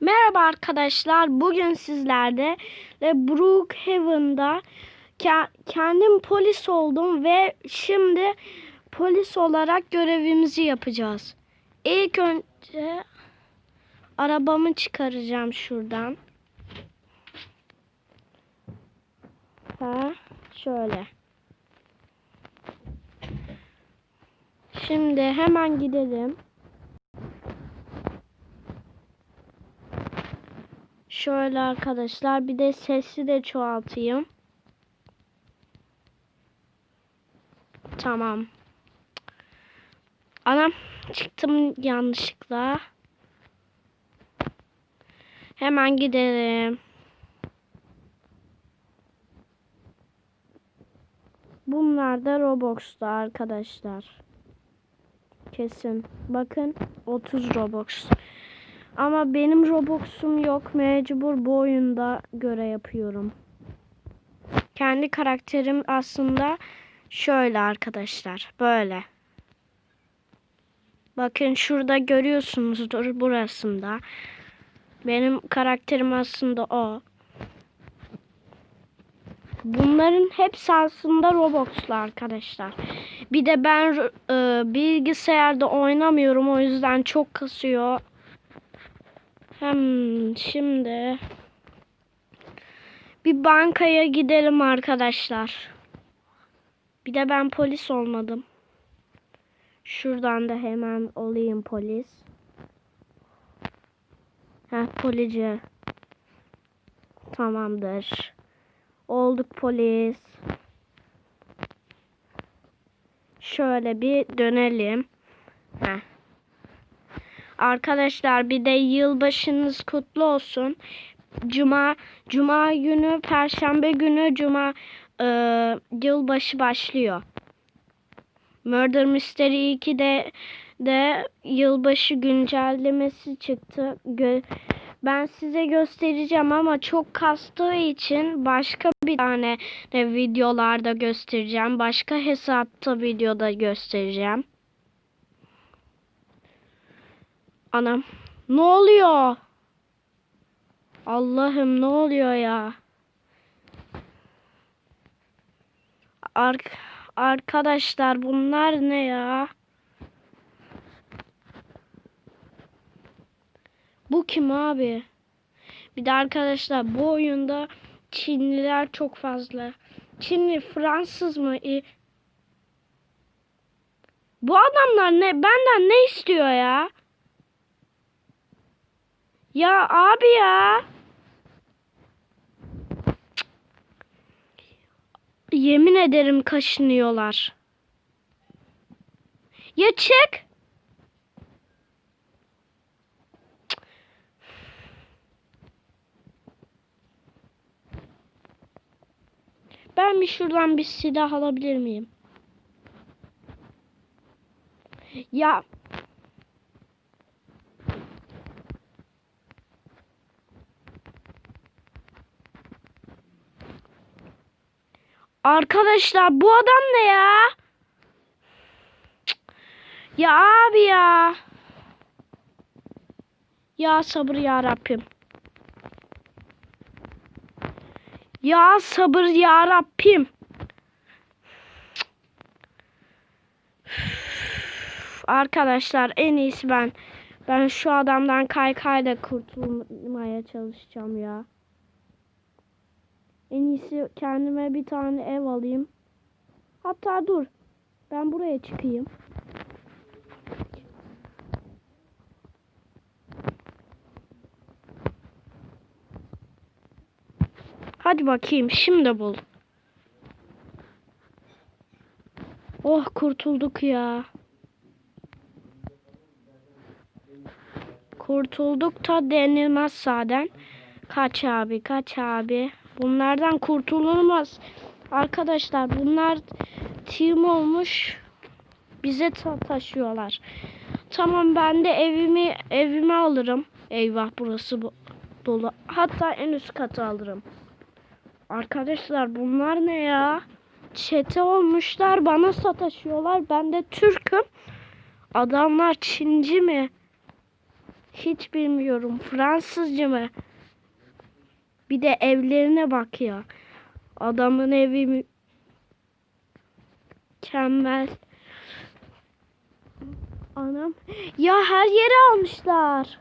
Merhaba arkadaşlar. Bugün sizlerde ve Brookhaven'da ke- kendim polis oldum ve şimdi polis olarak görevimizi yapacağız. İlk önce arabamı çıkaracağım şuradan. Ha, şöyle. Şimdi hemen gidelim. Şöyle arkadaşlar bir de sesi de çoğaltayım. Tamam. Anam çıktım yanlışlıkla. Hemen gidelim. Bunlar da Robux'ta arkadaşlar. Kesin. Bakın 30 Robux. Ama benim Robux'um yok. Mecbur bu oyunda göre yapıyorum. Kendi karakterim aslında şöyle arkadaşlar. Böyle. Bakın şurada görüyorsunuzdur burasında. Benim karakterim aslında o. Bunların hepsi aslında Roblox'lu arkadaşlar. Bir de ben e, bilgisayarda oynamıyorum o yüzden çok kasıyor. Hem şimdi bir bankaya gidelim arkadaşlar. Bir de ben polis olmadım. Şuradan da hemen olayım polis. Heh polici. Tamamdır. Olduk polis. Şöyle bir dönelim. Heh. Arkadaşlar bir de yılbaşınız kutlu olsun. Cuma Cuma günü, Perşembe günü Cuma e, yılbaşı başlıyor. Murder Mystery 2'de de yılbaşı güncellemesi çıktı. Gö ben size göstereceğim ama çok kastığı için başka bir tane de videolarda göstereceğim. Başka hesapta videoda göstereceğim. Anam. Ne oluyor? Allah'ım ne oluyor ya? Ark arkadaşlar bunlar ne ya? Bu kim abi? Bir de arkadaşlar bu oyunda Çinliler çok fazla. Çinli Fransız mı? E, Bu adamlar ne benden ne istiyor ya? Ya abi ya. Yemin ederim kaşınıyorlar. Ya çık. Ben bir şuradan bir silah alabilir miyim? Ya Arkadaşlar bu adam ne ya? Ya abi ya. Ya sabır ya Rabbim. Ya sabır ya Rabbim. Arkadaşlar en iyisi ben. Ben şu adamdan kaykayla kurtulmaya çalışacağım ya. En iyisi kendime bir tane ev alayım. Hatta dur. Ben buraya çıkayım. Hadi bakayım şimdi bul. Oh kurtulduk ya. Kurtulduk da denilmez zaten. Kaç abi kaç abi. Bunlardan kurtululmaz. Arkadaşlar bunlar team olmuş. Bize ta taşıyorlar. Tamam ben de evimi evime alırım. Eyvah burası bu dolu. Hatta en üst katı alırım. Arkadaşlar bunlar ne ya? Çete olmuşlar bana sataşıyorlar. Ben de Türk'üm. Adamlar Çinci mi? Hiç bilmiyorum. Fransızca mı? Bir de evlerine bak ya. Adamın evi mü- mükemmel. Anam. Ya her yeri almışlar.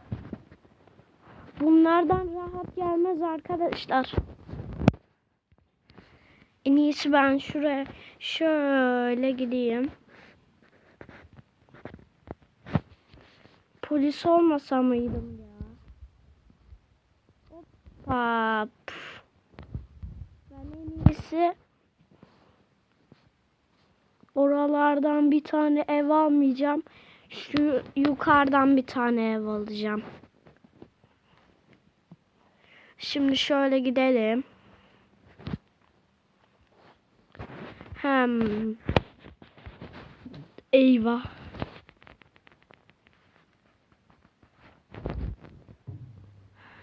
Bunlardan rahat gelmez arkadaşlar. En iyisi ben şuraya şöyle gideyim. Polis olmasa mıydım ya? Püf. Ben en iyisi oralardan bir tane ev almayacağım. Şu yukarıdan bir tane ev alacağım. Şimdi şöyle gidelim. Hem eyvah.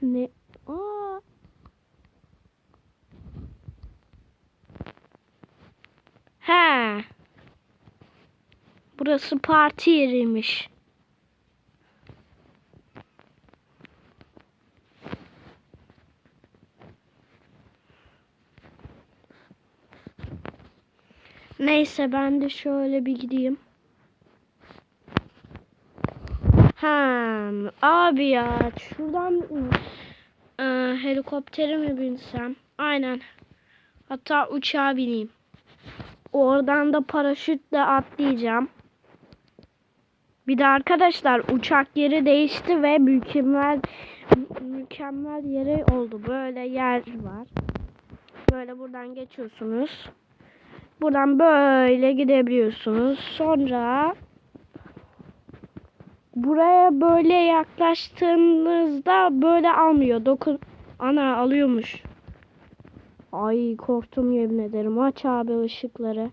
Ne? Aa. He. Burası parti yeriymiş. Neyse ben de şöyle bir gideyim. Hem abi ya şuradan e, helikoptere mi binsem? Aynen. Hatta uçağa bineyim. Oradan da paraşütle atlayacağım. Bir de arkadaşlar uçak yeri değişti ve mükemmel mükemmel yeri oldu. Böyle yer var. Böyle buradan geçiyorsunuz. Buradan böyle gidebiliyorsunuz. Sonra buraya böyle yaklaştığınızda böyle almıyor. Dokun ana alıyormuş. Ay korktum yemin ederim. Aç abi ışıkları.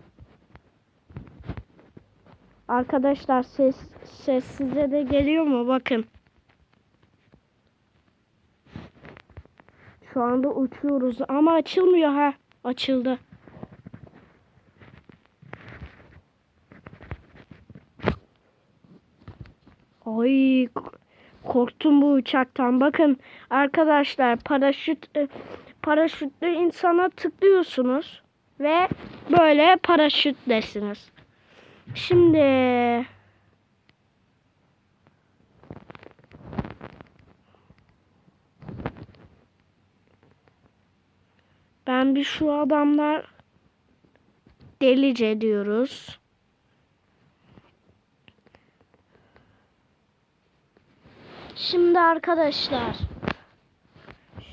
Arkadaşlar ses ses size de geliyor mu? Bakın. Şu anda uçuyoruz ama açılmıyor ha. Açıldı. Ay k- korktum bu uçaktan. Bakın arkadaşlar paraşüt e, paraşütle insana tıklıyorsunuz ve böyle paraşütlesiniz. Şimdi ben bir şu adamlar delice diyoruz. Şimdi arkadaşlar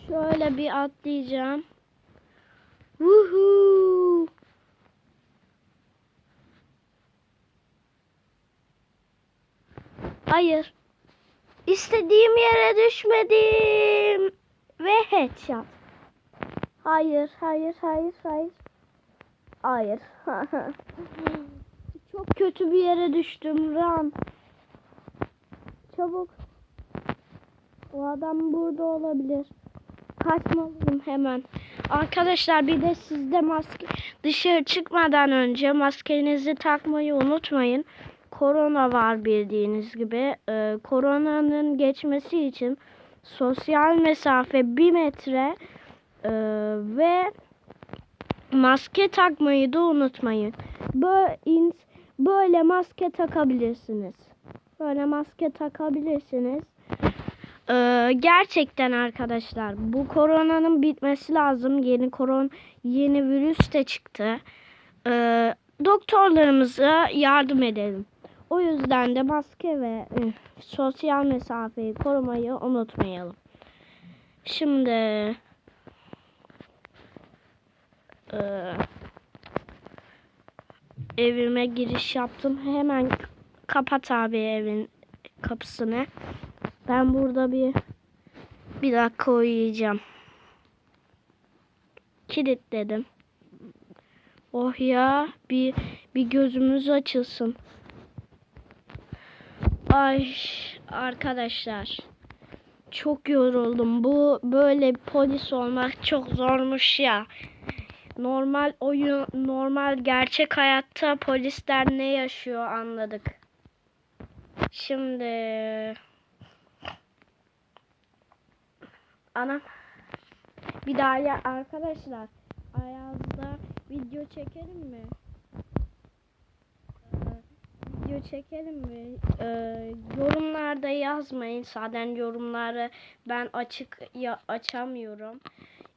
şöyle bir atlayacağım. Woohoo! Hayır. İstediğim yere düşmedim. Ve headshot. Hayır, hayır, hayır, hayır. Hayır. Çok kötü bir yere düştüm. Ram. Çabuk. O adam burada olabilir. Kaçmalıyım hemen. Arkadaşlar bir de sizde maske dışarı çıkmadan önce maskenizi takmayı unutmayın. Korona var bildiğiniz gibi. Ee, koronanın geçmesi için sosyal mesafe 1 metre ee, ve maske takmayı da unutmayın. Böyle, böyle maske takabilirsiniz. Böyle maske takabilirsiniz. Ee, gerçekten arkadaşlar bu koronanın bitmesi lazım. Yeni koron yeni virüs de çıktı. Ee, doktorlarımıza yardım edelim. O yüzden de maske ve e, sosyal mesafeyi korumayı unutmayalım. Şimdi e, evime giriş yaptım. Hemen kapat abi evin kapısını. Ben burada bir bir dakika uyuyacağım. Kilitledim. Oh ya bir bir gözümüz açılsın. Ay arkadaşlar. Çok yoruldum. Bu böyle polis olmak çok zormuş ya. Normal oyun, normal gerçek hayatta polisler ne yaşıyor anladık. Şimdi Anam. Bir daha ya arkadaşlar Ayaz'da video çekelim mi? Ee, video çekelim mi? Ee, yorumlarda yazmayın. Zaten yorumları ben açık ya açamıyorum.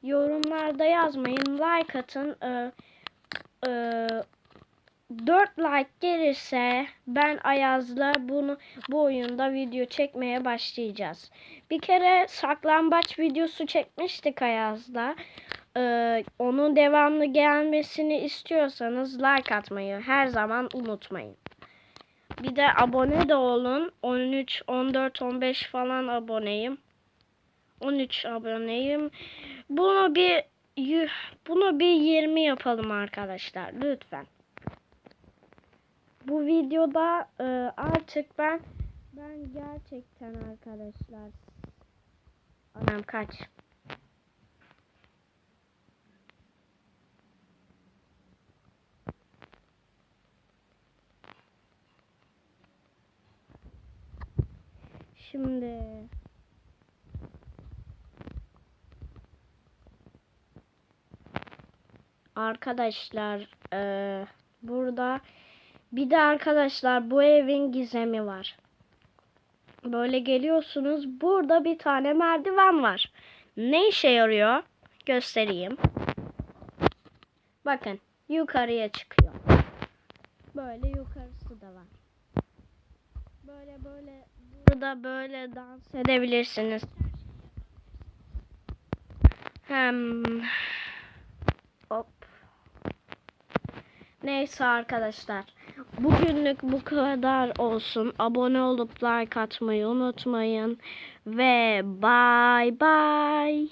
Yorumlarda yazmayın. Like atın. Ee, e, 4 like gelirse ben Ayaz'la bunu bu oyunda video çekmeye başlayacağız. Bir kere saklambaç videosu çekmiştik Ayaz'la. Ee, onun devamlı gelmesini istiyorsanız like atmayı her zaman unutmayın. Bir de abone de olun. 13, 14, 15 falan aboneyim. 13 aboneyim. Bunu bir yü- bunu bir 20 yapalım arkadaşlar lütfen. Bu videoda e, artık ben ben gerçekten arkadaşlar anam kaç Şimdi arkadaşlar e, burada bir de arkadaşlar bu evin gizemi var. Böyle geliyorsunuz. Burada bir tane merdiven var. Ne işe yarıyor? Göstereyim. Bakın yukarıya çıkıyor. Böyle yukarısı da var. Böyle böyle burada böyle dans edebilirsiniz. Hem hop. Neyse arkadaşlar. Bugünlük bu kadar olsun. Abone olup like atmayı unutmayın. Ve bye bye.